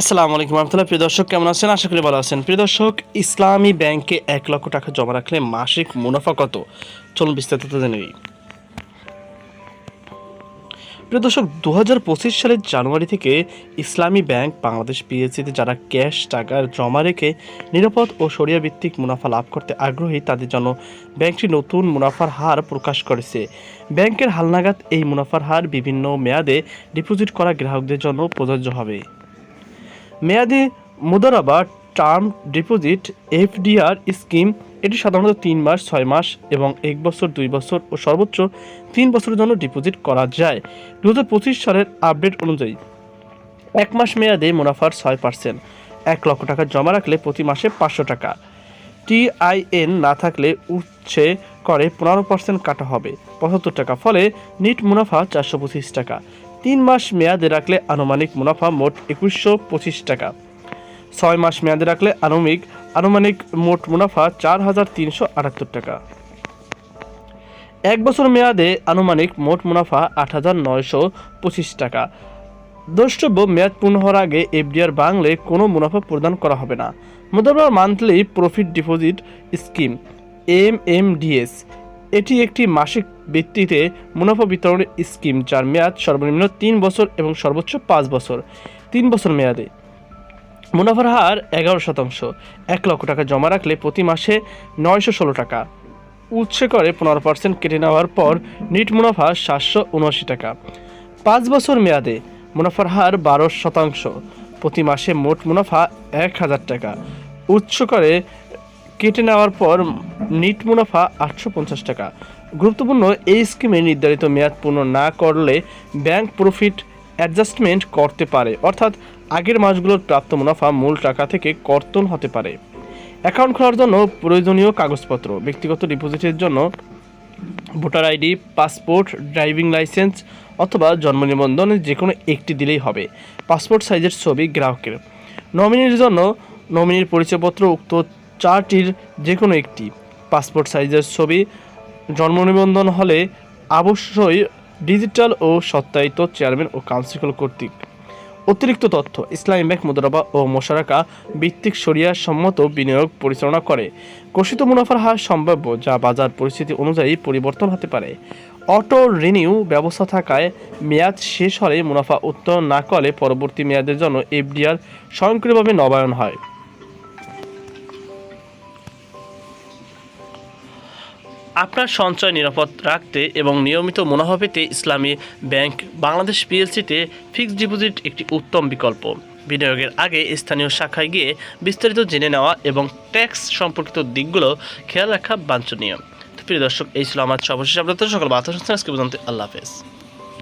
আসসালামু আলাইকুম রহমতুল্লাহ। প্রিয় দর্শক, কেমন আছেন? আশা করি ভালো আছেন। প্রিয় দর্শক, ইসলামী ব্যাংকে এক লক্ষ টাকা জমা রাখলে মাসিক মুনাফা কত? চলুন বিস্তারিত জেনে নিই। প্রিয় দর্শক দু হাজার পঁচিশ সালের জানুয়ারি থেকে ইসলামী ব্যাংক বাংলাদেশ পিএসসিতে যারা ক্যাশ টাকা জমা রেখে নিরাপদ ও সরিয়া ভিত্তিক মুনাফা লাভ করতে আগ্রহী, তাদের জন্য ব্যাংকটি নতুন মুনাফার হার প্রকাশ করেছে। ব্যাংকের হালনাগাদ এই মুনাফার হার বিভিন্ন মেয়াদে ডিপোজিট করা গ্রাহকদের জন্য প্রযোজ্য হবে। মেয়াদি মুদারাবা টার্ম ডিপোজিট এফডিআর স্কিম, এটি সাধারণত তিন মাস, ছয় মাস এবং এক বছর, দুই বছর ও সর্বোচ্চ তিন বছরের জন্য ডিপোজিট করা যায়। দু হাজার পঁচিশ সালের আপডেট অনুযায়ী, এক মাস মেয়াদে মুনাফার ছয় পার্সেন্ট, এক লক্ষ টাকা জমা রাখলে প্রতি মাসে পাঁচশো টাকা। টিআইএন না থাকলে উচ্ছে করে পনেরো পার্সেন্ট কাটা হবে, পঁচাত্তর টাকা। ফলে নিট মুনাফা চারশো পঁচিশ টাকা। তিন মাস মেয়াদে রাখলে আনুমানিক মুনাফা মোট একুশশো পঁচিশ টাকা। ছয় মাস মেয়াদে রাখলে আনুমিক আনুমানিক মোট মুনাফা চার হাজার তিনশো আটাত্তর টাকা। এক বছর মেয়াদে আনুমানিক মোট মুনাফা আট হাজার নয়শো পঁচিশ টাকা। দ্রষ্টব্য মেয়াদ পূর্ণ হওয়ার আগে এফডিআর বাংলে কোনো মুনাফা প্রদান করা হবে না। মুদ্রাবার monthly profit deposit scheme M M DS এটি একটি মাসিক ভিত্তিতে মুনাফা বিতরণের স্কিম, যার মেয়াদ সর্বনিম্ন তিন বছর এবং সর্বোচ্চ পাঁচ বছর। তিন বছর মেয়াদে। মুনাফার হার এগারো শতাংশ। এক লক্ষ টাকা জমা রাখলে প্রতি মাসে নয়শো ষোলো টাকা। উৎসে করে পনেরো পার্সেন্ট কেটে নেওয়ার পর নিট মুনাফা সাতশো উনআশি টাকা। পাঁচ বছর মেয়াদে মুনাফার হার বারো শতাংশ। প্রতি মাসে মোট মুনাফা এক হাজার টাকা। উৎস করে কেটে নেওয়ার পর নিট মুনাফা আটশো পঞ্চাশ টাকা। গুরুত্বপূর্ণ এই স্কিমে নির্ধারিত মেয়াদ পূর্ণ না করলে ব্যাংক প্রফিট অ্যাডজাস্টমেন্ট করতে পারে। অর্থাৎ আগের মাসগুলোর প্রাপ্ত মুনাফা মূল টাকা থেকে কর্তন হতে পারে। অ্যাকাউন্ট খোলার জন্য প্রয়োজনীয় কাগজপত্র, ব্যক্তিগত ডিপোজিটের জন্য voter ID, passport, driving licence অথবা জন্ম নিবন্ধনের যে কোনো একটি দিলেই হবে। পাসপোর্ট সাইজের ছবি গ্রাহকের। নমিনির জন্য নমিনির পরিচয়পত্র, উক্ত চারটির যে কোনো একটি। পাসপোর্ট সাইজের ছবি, জন্ম নিবন্ধন হলে অবশ্যই ডিজিটাল ও সত্যায়িত চেয়ারম্যান ও কাউন্সিল কর্তৃক। অতিরিক্ত তথ্য, ইসলামী ব্যাংক মুদ্রাবা ও মোশারাকা ভিত্তিক সরিয়া সম্মত বিনিয়োগ পরিচালনা করে। ঘোষিত মুনাফার হার সম্ভাব্য যা বাজার পরিস্থিতি অনুযায়ী পরিবর্তন হতে পারে। অটো রিনিউ ব্যবস্থা থাকায় মেয়াদ শেষ হলে মুনাফা উত্তোলন না করলে পরবর্তী মেয়াদের জন্য এফডিআর স্বয়ংক্রিয়ভাবে নবায়ন হয়। আপনার সঞ্চয় নিরাপদ রাখতে এবং নিয়মিত মুনাফা পেতে ইসলামী ব্যাংক বাংলাদেশ পিএলসিতে ফিক্সড ডিপোজিট একটি উত্তম বিকল্প। বিনিয়োগের আগে স্থানীয় শাখায় গিয়ে বিস্তারিত জেনে নেওয়া এবং ট্যাক্স সম্পর্কিত দিকগুলো খেয়াল রাখা বাঞ্ছনীয়। প্রিয় দর্শক, এই ছিল আমার সর্বশেষ আপনাদের সকল বার্তা শুনছেন আজকে পর্যন্ত আল্লাহ হাফেজ।